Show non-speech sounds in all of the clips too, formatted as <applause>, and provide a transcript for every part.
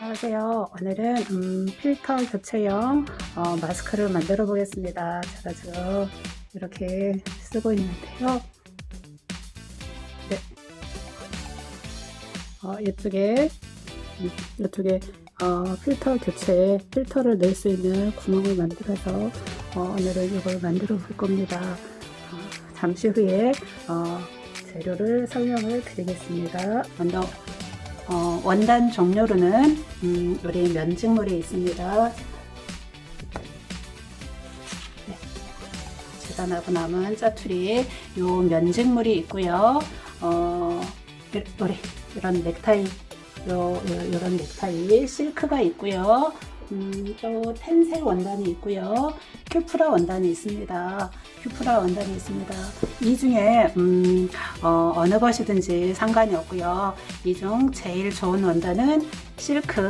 안녕하세요. 오늘은 음, 필터 교체용 어, 마스크를 만들어 보겠습니다. 제가 지금 이렇게 쓰고 있는데요. 네. 어, 이쪽에 음, 이쪽에 어, 필터 교체에 필터를 넣을 수 있는 구멍을 만들어서 어, 오늘은 이걸 만들어 볼 겁니다. 어, 잠시 후에 어, 재료를 설명을 드리겠습니다. 먼저 어, 원단 종류로는 음, 우리 면직물이 있습니다. 네. 재단하고 남은 짜투리 요 면직물이 있고요. 어, 이- 우리 이런 넥타이 요, 요 이런 넥타이 실크가 있고요. 음, 또 텐셀 원단이 있고요. 큐프라 원단이 있습니다. 큐프라 원단이 있습니다. 이 중에 음, 어, 느 것이든지 상관이 없고요. 이 중 제일 좋은 원단은 실크,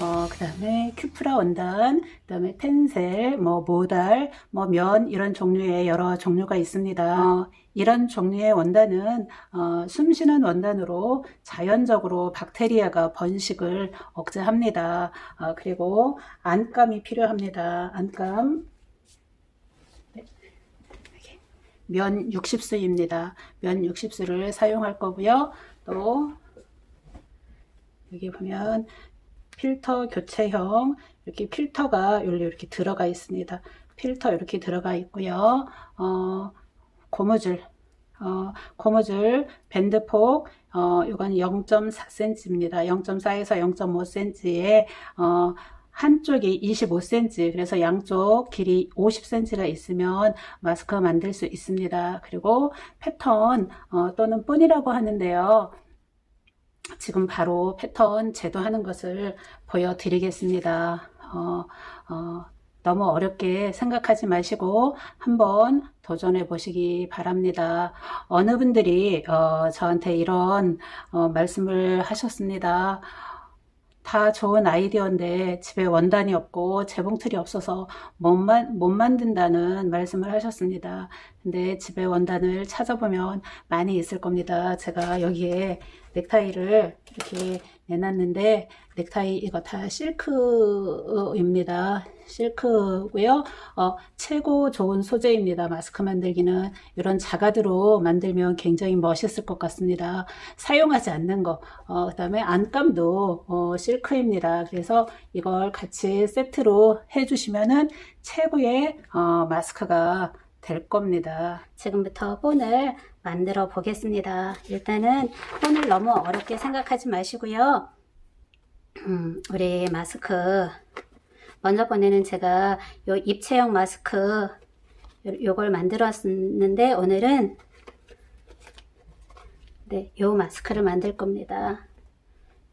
어, 그 다음에 큐프라 원단, 그 다음에 텐셀, 뭐 모달, 뭐 면 이런 종류의 여러 종류가 있습니다. 어, 이런 종류의 원단은 어, 숨쉬는 원단으로 자연적으로 박테리아가 번식을 억제합니다. 어, 그리고 안감이 필요합니다. 안감. 네. 면 60수입니다. 면 60수를 사용할 거고요. 또 여기 보면 필터 교체형 이렇게 필터가 여기 이렇게 들어가 있습니다. 필터 이렇게 들어가 있고요. 어, 고무줄, 어, 고무줄 밴드 폭, 어, 이건 0.4cm입니다. 0.4에서 0.5cm에 어, 한쪽이 25cm, 그래서 양쪽 길이 50cm가 있으면 마스크 만들 수 있습니다. 그리고 패턴 어, 또는 끈이라고 하는데요. 지금 바로 패턴 제도하는 것을 보여드리겠습니다. 어, 어, 너무 어렵게 생각하지 마시고 한번 도전해 보시기 바랍니다. 어느 분들이 어, 저한테 이런 어, 말씀을 하셨습니다. 다 좋은 아이디어인데 집에 원단이 없고 재봉틀이 없어서 못, 만, 못 만든다는 말씀을 하셨습니다. 근데 집에 원단을 찾아보면 많이 있을 겁니다. 제가 여기에 넥타이를 이렇게 내놨는데 넥타이 이거 다 실크입니다. 실크고요. 어, 최고 좋은 소재입니다. 마스크 만들기는 이런 자가드로 만들면 굉장히 멋있을 것 같습니다. 사용하지 않는 거. 어, 그 다음에 안감도 어, 실크입니다. 그래서 이걸 같이 세트로 해주시면은 최고의 어, 마스크가 될 겁니다. 지금부터 본을 만들어 보겠습니다. 일단은 본을 너무 어렵게 생각하지 마시고요. 음, 우리 마스크 먼저 번에는 제가 요 입체형 마스크 요, 요걸 만들었는데 오늘은 네, 요 마스크를 만들 겁니다.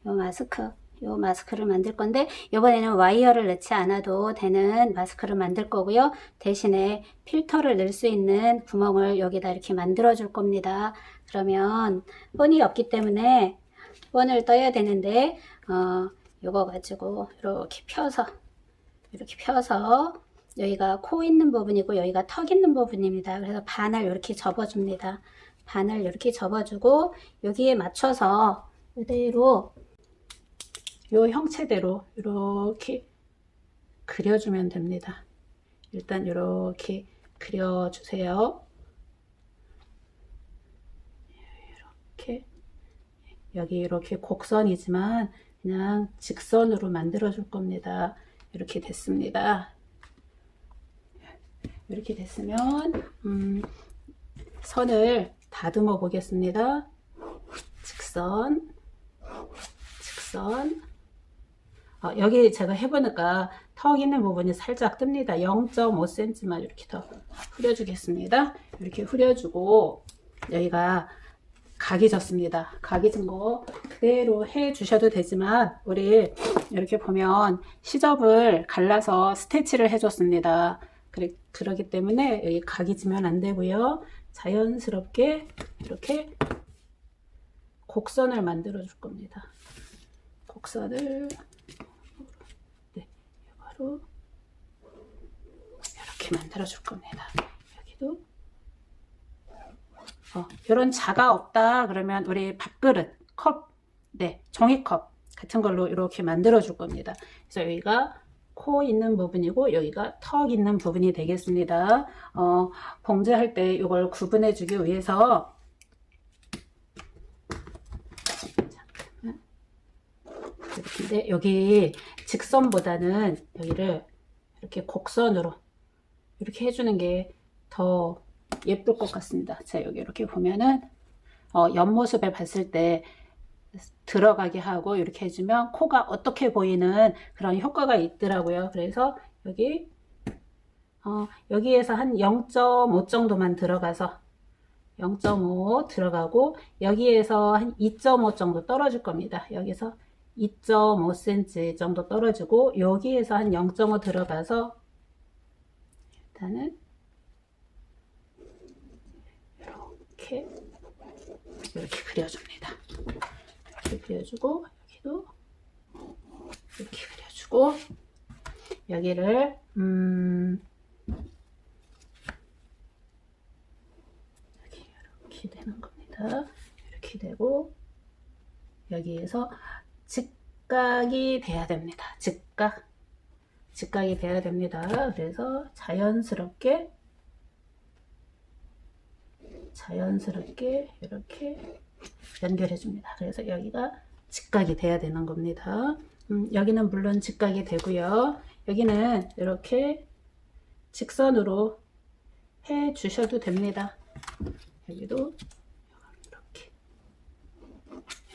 요 마스크 요 마스크를 만들 건데 이번에는 와이어를 넣지 않아도 되는 마스크를 만들 거고요. 대신에 필터를 넣을 수 있는 구멍을 여기다 이렇게 만들어 줄 겁니다. 그러면 본이 없기 때문에 본을 떠야 되는데 어, 요거 가지고 이렇게 펴서 이렇게 펴서 여기가 코 있는 부분이고 여기가 턱 있는 부분입니다. 그래서 반을 이렇게 접어줍니다. 반을 이렇게 접어주고 여기에 맞춰서 이대로 요 형체대로 이렇게 그려주면 됩니다. 일단 이렇게 그려주세요. 이렇게 여기 이렇게 곡선이지만 그냥 직선으로 만들어 줄 겁니다. 이렇게 됐습니다. 이렇게 됐으면 음, 선을 다듬어 보겠습니다. 직선, 직선. 어, 여기 제가 해보니까 턱 있는 부분이 살짝 뜹니다. 0.5cm만 이렇게 더 후려주겠습니다. 이렇게 후려주고 여기가 각이 졌습니다. 각이 진 거 그대로 해 주셔도 되지만 우리 이렇게 보면 시접을 갈라서 스티치를 해줬습니다. 그래, 그러기 때문에 여기 각이 지면 안 되고요. 자연스럽게 이렇게 곡선을 만들어 줄 겁니다. 곡선을 네, 바로 이렇게 만들어 줄 겁니다. 여기도 어, 이런 자가 없다 그러면 우리 밥그릇, 컵, 네, 종이컵 같은 걸로 이렇게 만들어 줄 겁니다. 그래서 여기가 코 있는 부분이고 여기가 턱 있는 부분이 되겠습니다. 어, 봉제할 때 이걸 구분해 주기 위해서 잠깐만. 이렇게 여기 직선보다는 여기를 이렇게 곡선으로 이렇게 해주는 게 더 예쁠 것 같습니다. 자 여기 이렇게 보면은 어, 옆모습에 봤을 때 들어가게 하고 이렇게 해주면 코가 어떻게 보이는 그런 효과가 있더라고요. 그래서 여기 어, 여기에서 한 0.5 정도만 들어가서 0.5 들어가고 여기에서 한 2.5 정도 떨어질 겁니다. 여기서 2.5cm 정도 떨어지고 여기에서 한 0.5 들어가서 일단은 이렇게 이렇게 그려줍니다. 이렇게 그려주고 여기도 이렇게 그려주고 여기를 음 여기 이렇게 되는 겁니다. 이렇게 되고 여기에서 직각이 돼야 됩니다. 직각 직각이 돼야 됩니다. 그래서 자연스럽게 자연스럽게 이렇게 연결해 줍니다. 그래서 여기가 직각이 돼야 되는 겁니다. 음, 여기는 물론 직각이 되고요. 여기는 이렇게 직선으로 해 주셔도 됩니다. 여기도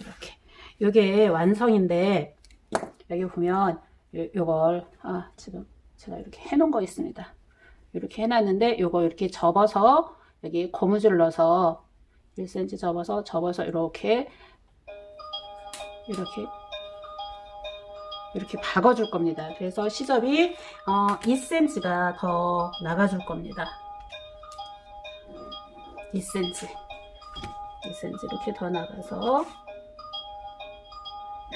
이렇게 이게 완성인데 여기 보면 요, 요걸 아 지금 제가 이렇게 해놓은 거 있습니다. 이렇게 해놨는데 요거 이렇게 접어서 여기 고무줄 넣어서 1cm 접어서 접어서 이렇게 이렇게 이렇게 박아줄 겁니다. 그래서 시접이 어, 2cm가 더 나가줄 겁니다. 2cm 2cm 이렇게 더 나가서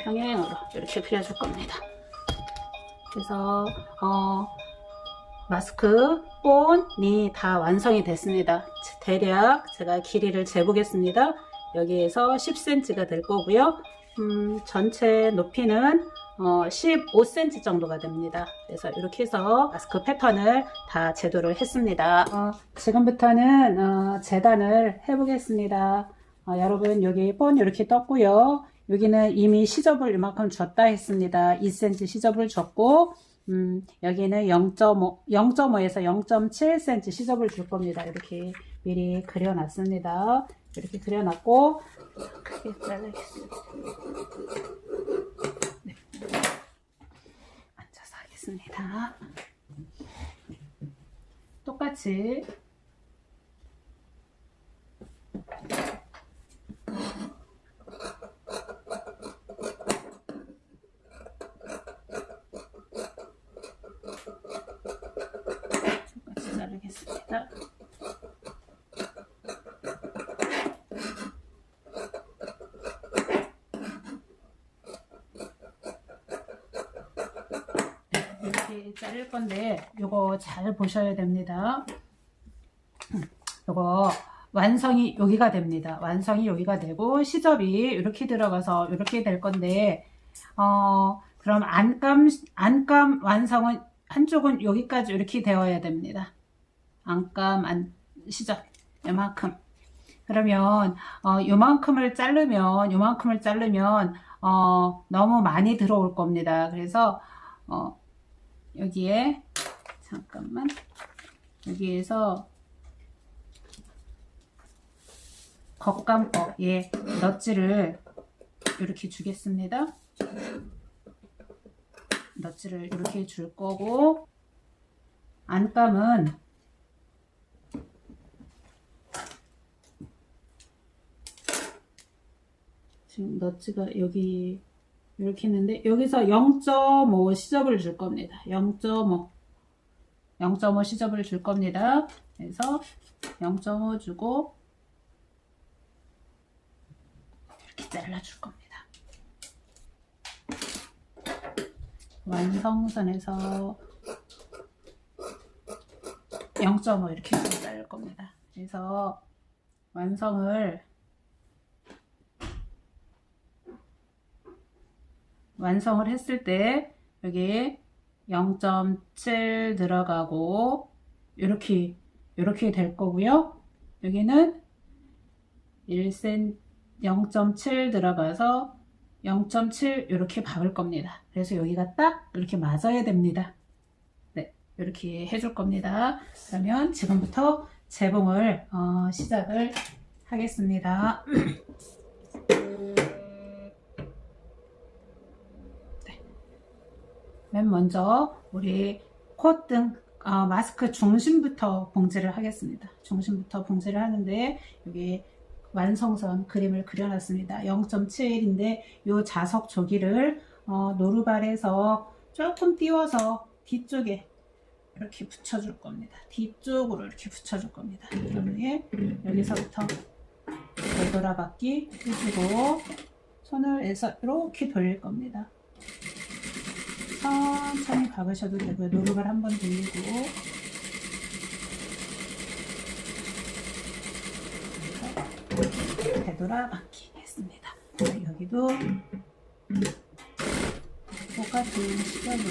평행으로 이렇게 그려줄 겁니다. 그래서 어, 마스크 본이 다 완성이 됐습니다. 대략 제가 길이를 재보겠습니다. 여기에서 10cm가 될 거고요. 음, 전체 높이는 어, 15cm 정도가 됩니다. 그래서 이렇게 해서 마스크 패턴을 다 제도를 했습니다. 어, 지금부터는 어, 재단을 해보겠습니다. 어, 여러분 여기 본 이렇게 떴고요. 여기는 이미 시접을 이만큼 줬다 했습니다. 2cm 시접을 줬고 음, 여기는 0.5, 0.5에서 0.7cm 시접을 줄 겁니다. 이렇게 미리 그려놨습니다. 이렇게 그려놨고 크게 잘라겠습니다. 네. 앉아서 하겠습니다. 똑같이 똑같이 자르겠습니다. 이렇게 자를 건데 요거 잘 보셔야 됩니다. 요거 완성이 여기가 됩니다. 완성이 여기가 되고 시접이 이렇게 들어가서 이렇게 될 건데 어 그럼 안감 안감 완성은 한쪽은 여기까지 이렇게 되어야 됩니다. 안감 안 시접 이만큼 그러면 어 요만큼을 자르면 요만큼을 자르면 어 너무 많이 들어올 겁니다. 그래서 어 여기에 잠깐만 여기에서 겉감법 예 넛지를 이렇게 주겠습니다. 넛지를 이렇게 줄 거고 안감은 지금 넛지가 여기 이렇게 했는데 여기서 0.5 시접을 줄 겁니다. 0.5 0.5 시접을 줄 겁니다. 그래서 0.5 주고 이렇게 잘라줄 겁니다. 완성선에서 0.5 이렇게 자를 겁니다. 그래서 완성을 완성을 했을 때 여기 0.7 들어가고 이렇게 이렇게 될 거고요. 여기는 1cm 0.7 들어가서 0.7 이렇게 박을 겁니다. 그래서 여기가 딱 이렇게 맞아야 됩니다. 네, 이렇게 해줄 겁니다. 그러면 지금부터 재봉을 어, 시작을 하겠습니다. <clears throat> 맨 먼저 우리 콧등 어, 마스크 중심부터 봉지를 하겠습니다. 중심부터 봉지를 하는데 여기 완성선 그림을 그려놨습니다. 0.7인데 이 자석 조기를 어, 노루발에서 조금 띄워서 뒤쪽에 이렇게 붙여줄 겁니다. 뒤쪽으로 이렇게 붙여줄 겁니다. 그러면 여기서부터 되돌아받기 해주고 손을 해서 이렇게 돌릴 겁니다. 박으셔도 되고요. 노루발 한번 돌리고 되돌아받기 했습니다. 자, 여기도 똑같은 시각으로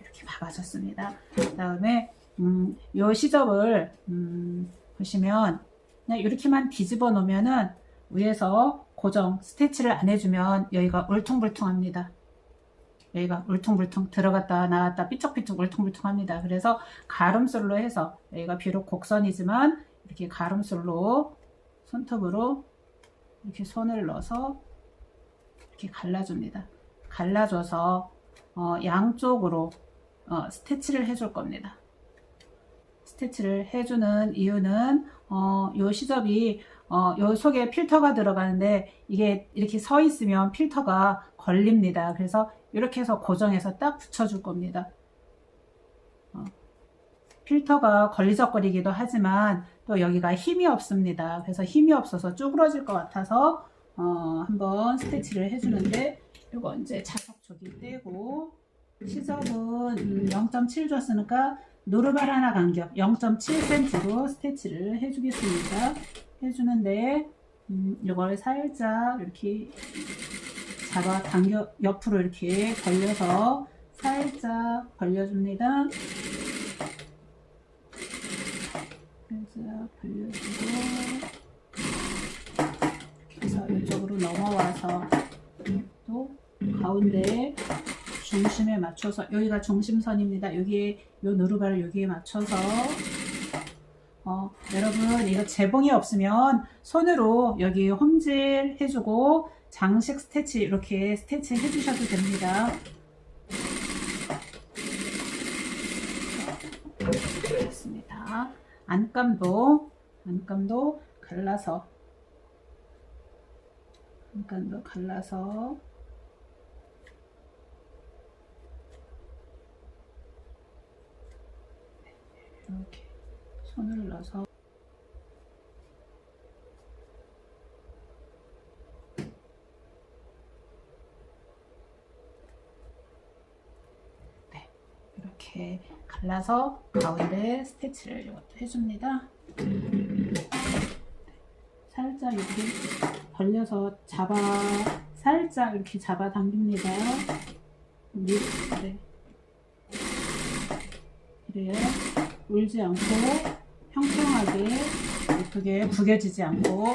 이렇게 박아줬습니다. 그 다음에 음, 이 시접을 음, 보시면 그냥 이렇게만 뒤집어 놓으면은 위에서 고정 스티치를 안 해주면 여기가 울퉁불퉁합니다. 여기가 울퉁불퉁 들어갔다 나왔다 삐쩍삐쩍 울퉁불퉁합니다. 그래서 가름술로 해서 여기가 비록 곡선이지만 이렇게 가름술로 손톱으로 이렇게 손을 넣어서 이렇게 갈라줍니다. 갈라줘서 어, 양쪽으로 어, 스티치를 해줄 겁니다. 스티치를 해주는 이유는 어, 요 시접이 어, 요 속에 필터가 들어가는데 이게 이렇게 서 있으면 필터가 걸립니다. 그래서 이렇게 해서 고정해서 딱 붙여줄 겁니다. 어, 필터가 걸리적거리기도 하지만 또 여기가 힘이 없습니다. 그래서 힘이 없어서 쭈그러질 것 같아서 어, 한번 스티치를 해주는데 이거 이제 자석 조기 떼고 시접은 0.7 줬으니까 노르발 하나 간격 0.7cm로 스티치를 해주겠습니다. 해주는데 음, 이걸 살짝 이렇게 잡아 당겨 옆으로 이렇게 벌려서 살짝 벌려줍니다. 살짝 벌려주고 해서 이쪽으로 넘어와서 또 가운데 중심에 맞춰서 여기가 중심선입니다. 여기에 요 노루발을 여기에 맞춰서 어, 여러분 이거 재봉이 없으면 손으로 여기 홈질 해주고 장식 스티치 이렇게 스티치 해주셔도 됩니다. 됐습니다. 안감도 안감도 갈라서 안감도 갈라서 이렇게 손을 넣어서 네, 이렇게 갈라서 가운데 스티치를 이것도 해줍니다. 네, 살짝 이렇게 벌려서 잡아 살짝 이렇게 잡아 당깁니다. 네. 이래야 울지 않고 평평하게 예쁘게 구겨지지 않고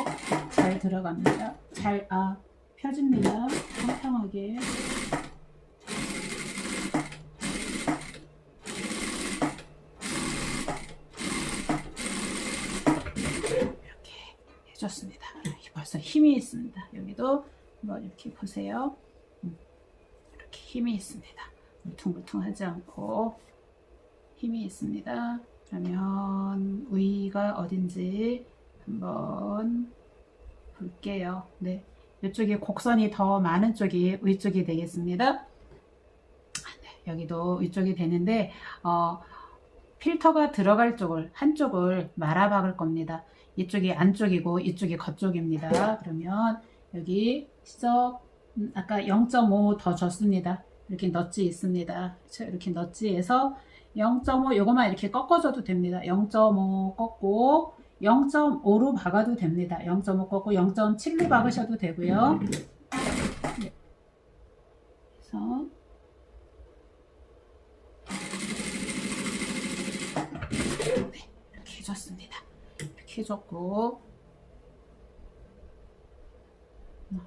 잘 들어갑니다. 잘, 아, 펴집니다. 평평하게. 이렇게 해줬습니다. 벌써 힘이 있습니다. 여기도 한번 이렇게 보세요. 음, 이렇게 힘이 있습니다. 울퉁불퉁하지 않고 힘이 있습니다. 그러면 위가 어딘지 한번 볼게요. 네. 이쪽에 곡선이 더 많은 쪽이 위쪽이 되겠습니다. 네, 여기도 위쪽이 되는데 어, 필터가 들어갈 쪽을 한쪽을 말아 박을 겁니다. 이쪽이 안쪽이고 이쪽이 겉쪽입니다. 그러면 여기 시접 음, 아까 0.5 더 줬습니다. 이렇게 넛지 있습니다. 이렇게 넛지에서 0.5 요거만 이렇게 꺾어줘도 됩니다. 0.5 꺾고 0.5로 박아도 됩니다. 0.5 꺾고 0.7로 박으셔도 되고요. 네. 그래서 네, 이렇게 해줬습니다. 이렇게 해줬고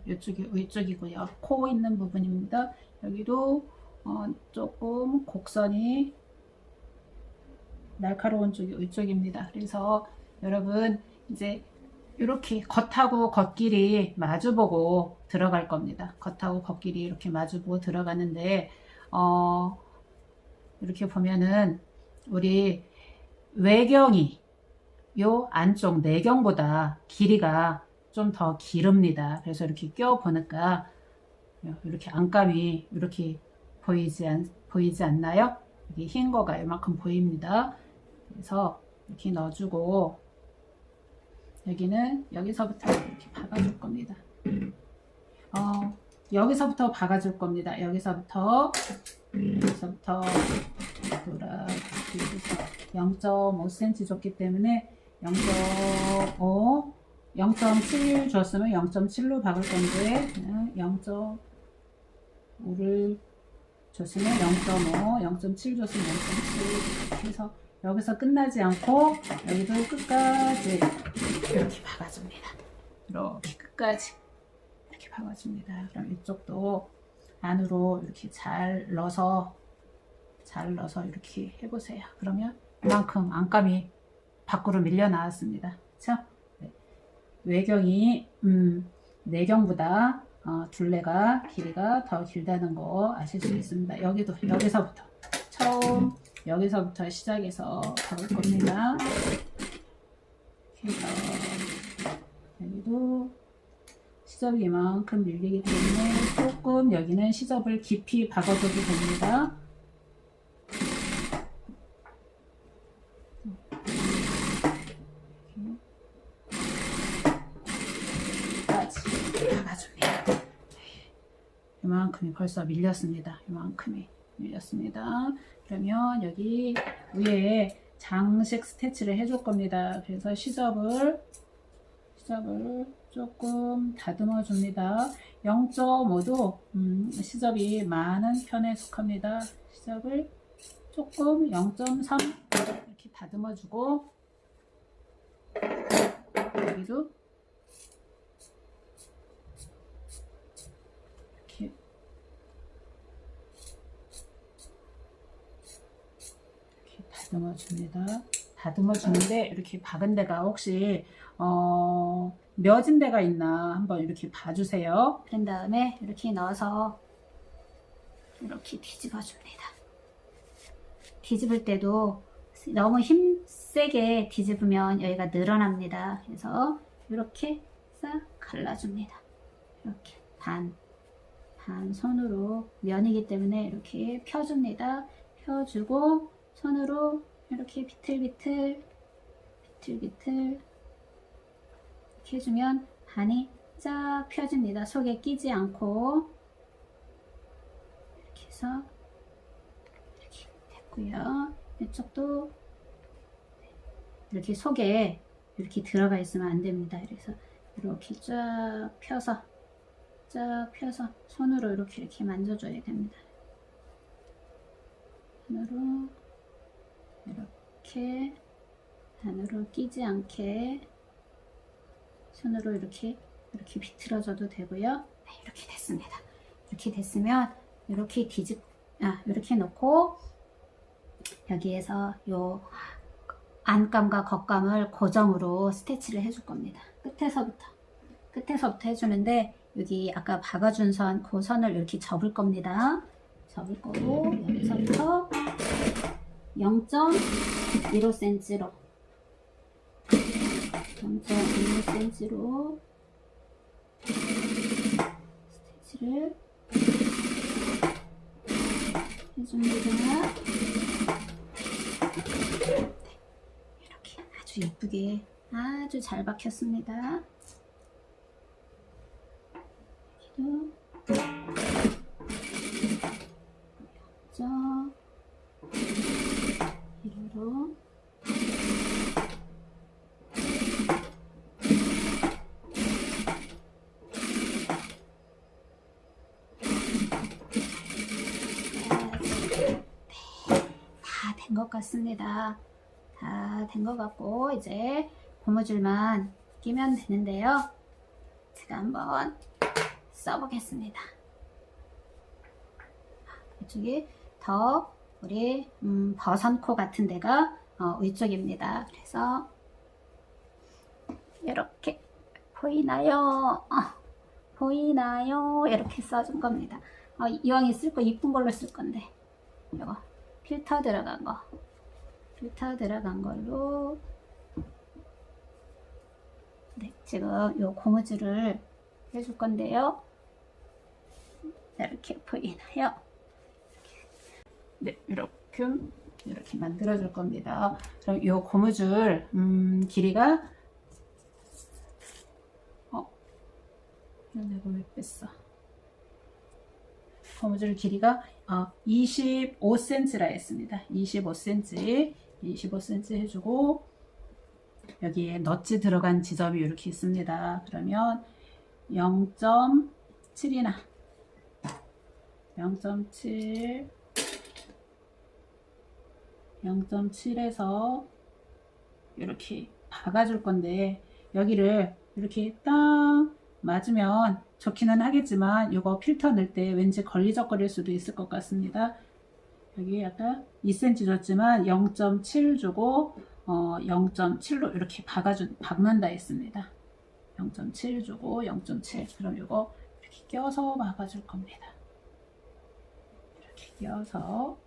이쪽이 위쪽이고요. 코 있는 부분입니다. 여기도 어, 조금 곡선이 날카로운 쪽이 위쪽입니다. 그래서 여러분 이제 이렇게 겉하고 겉길이 마주보고 들어갈 겁니다. 겉하고 겉길이 이렇게 마주보고 들어가는데 어, 이렇게 보면은 우리 외경이 요 안쪽 내경보다 길이가 좀더 기릅니다. 그래서 이렇게 껴 보니까 이렇게 안감이 이렇게 보이지 않, 보이지 않나요? 여기 흰 거가 이만큼 보입니다. 그래서 이렇게 넣어주고 여기는 여기서부터 이렇게 박아줄 겁니다. 어, 여기서부터 박아줄 겁니다. 여기서부터 여기서부터 돌아 0.5cm 줬기 때문에 0.5 0.7 줬으면 0.7로 박을 건데 0.5를 줬으면 0.5, 0.7 줬으면 0.7 이렇게 해서 여기서 끝나지 않고 여기도 끝까지 이렇게 박아줍니다. 이렇게 끝까지 이렇게 박아줍니다. 그럼 이쪽도 안으로 이렇게 잘 넣어서 잘 넣어서 이렇게 해보세요. 그러면 이만큼 안감이 밖으로 밀려 나왔습니다. 그렇죠? 외경이 음, 내경보다 어, 둘레가 길이가 더 길다는 거 아실 수 있습니다. 여기도 여기서부터 처음 여기서부터 시작해서 박을 겁니다. 그래서 여기도 시접이 이만큼 밀리기 때문에 조금 여기는 시접을 깊이 박아줘도 됩니다. 이만큼이 벌써 밀렸습니다. 이만큼이 밀렸습니다. 그러면 여기 위에 장식 스티치를 해줄 겁니다. 그래서 시접을 시접을 조금 다듬어 줍니다. 0.5도 음, 시접이 많은 편에 속합니다. 시접을 조금 0.3 이렇게 다듬어 주고 여기도 이렇게 이렇게 다듬어 줍니다. 다듬어 주는데 이렇게 박은 데가 혹시 어, 며진 데가 있나 한번 이렇게 봐주세요. 그런 다음에 이렇게 넣어서 이렇게 뒤집어 줍니다. 뒤집을 때도 너무 힘세게 뒤집으면 여기가 늘어납니다. 그래서 이렇게 싹 갈라줍니다. 이렇게 반, 반 손으로 면이기 때문에 이렇게 펴줍니다. 펴주고 손으로 이렇게 비틀비틀 비틀비틀 이렇게 해주면 반이 쫙 펴집니다. 속에 끼지 않고 이렇게 해서 이렇게 됐고요. 이쪽도 이렇게 속에 이렇게 들어가 있으면 안 됩니다. 그래서 이렇게 쫙 펴서 쫙 펴서 손으로 이렇게 이렇게 만져줘야 됩니다. 손으로 이렇게 안으로 끼지 않게 손으로 이렇게 이렇게 비틀어줘도 되고요. 네, 이렇게 됐습니다. 이렇게 됐으면 이렇게 뒤집 아 이렇게 놓고 여기에서 요 안감과 겉감을 고정으로 스티치를 해줄 겁니다. 끝에서부터 끝에서부터 해주는데 여기 아까 박아준 선, 그 선을 이렇게 접을 겁니다. 접을 거고 여기서부터 0.15cm로 0.15cm로 스티치를 해줍니다. 이렇게 아주 예쁘게 아주 잘 박혔습니다. 여기도 정도 다 된 것 같습니다. 다 된 것 같고 이제 고무줄만 끼면 되는데요. 제가 한번 써보겠습니다. 이쪽에 더 우리 음, 버선코 같은 데가 어, 위쪽입니다. 그래서 이렇게 보이나요? 어, 보이나요? 이렇게 써준 겁니다. 어, 이왕에 쓸 거 이쁜 걸로 쓸 건데 이거 필터 들어간 거 필터 들어간 걸로 네, 지금 요 고무줄을 해줄 건데요. 이렇게 보이나요? 네, 이렇게 이렇게 만들어 줄 겁니다. 그럼 요 고무줄 음, 길이가 어, 내가 왜 뺐어? 고무줄 길이가 어, 25cm라 했습니다. 25cm, 25cm 해주고 여기에 넛이 들어간 지점이 이렇게 있습니다. 그러면 0.7이나 0.7 0.7에서 이렇게 박아줄 건데 여기를 이렇게 딱 맞으면 좋기는 하겠지만 이거 필터 넣을 때 왠지 걸리적거릴 수도 있을 것 같습니다. 여기 약간 2cm 줬지만 0.7 주고 어, 0.7로 이렇게 박아준 박는다 했습니다. 0.7 주고 0.7 그럼 이거 이렇게 껴서 박아줄 겁니다. 이렇게 껴서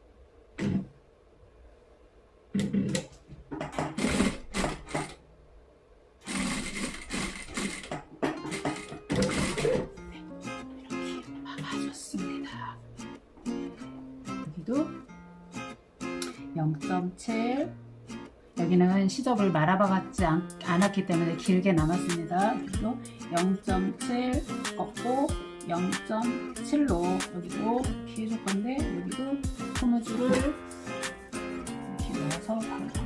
박아줬습니다. 여기도 0.7 여기는 시접을 말아박았지 않, 않았기 때문에 길게 남았습니다. 그리고 0.7 꺾고 0.7로 여기도 해줄 건데 여기도 고무줄을 이렇게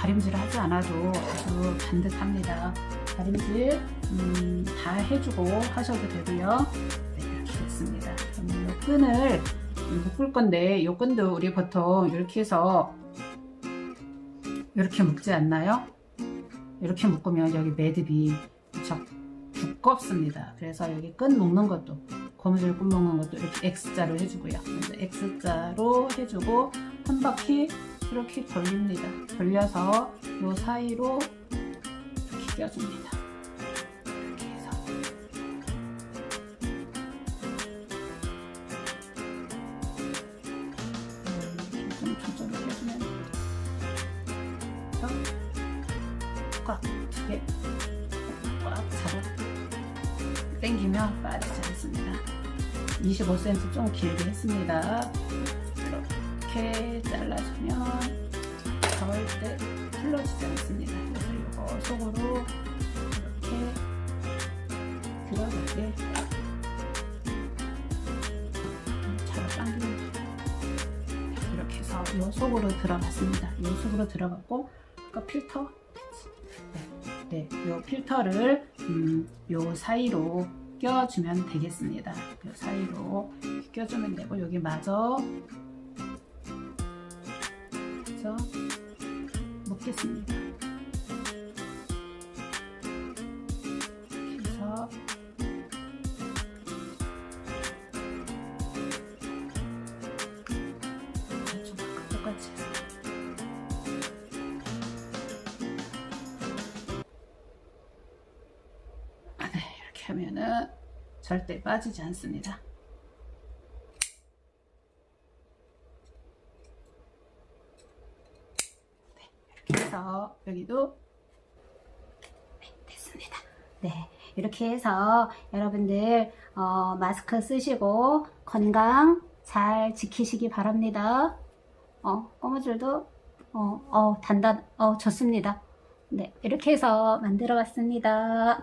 다림질 하지 않아도 아주 반듯합니다. 다림질 음, 다 해주고 하셔도 되고요. 네, 이렇게 됐습니다. 그럼 이 끈을 묶을 건데 이 끈도 우리 보통 이렇게 해서 이렇게 묶지 않나요? 이렇게 묶으면 여기 매듭이 그쵸? 두껍습니다. 그래서 여기 끈 묶는 것도 고무줄 끈 묶는 것도 이렇게 X자로 해주고요. 그래서 X자로 해주고 한 바퀴 이렇게 돌립니다. 돌려서 이 사이로 이렇게 껴줍니다. 이렇게 해서 이렇게 좀 조절을 해주면 꽉두개 꽉 잡아 당기면 빠지지 않습니다. 25cm 좀 길게 했습니다. 이렇게 잘라주면 절대 흘러지지 않습니다. 그래서 이거 속으로 이렇게 들어가게 잘 당깁니다. 이렇게 해서 이 속으로 들어갔습니다. 이 속으로 들어갔고 아까 필터 네, 요 필터를 음, 요 사이로 껴주면 되겠습니다. 요 사이로 껴주면 되고 여기 마저 그래서 묶겠습니다. 그래서 똑같이 해서 아, 네, 이렇게 하면은 절대 빠지지 않습니다. 네, 이렇게 여기도 네, 됐습니다. 네, 이렇게 해서 여러분들 어, 마스크 쓰시고 건강 잘 지키시기 바랍니다. 어, 꼬무줄도 어, 어, 단단, 어, 좋습니다. 네, 이렇게 해서 만들어 봤습니다.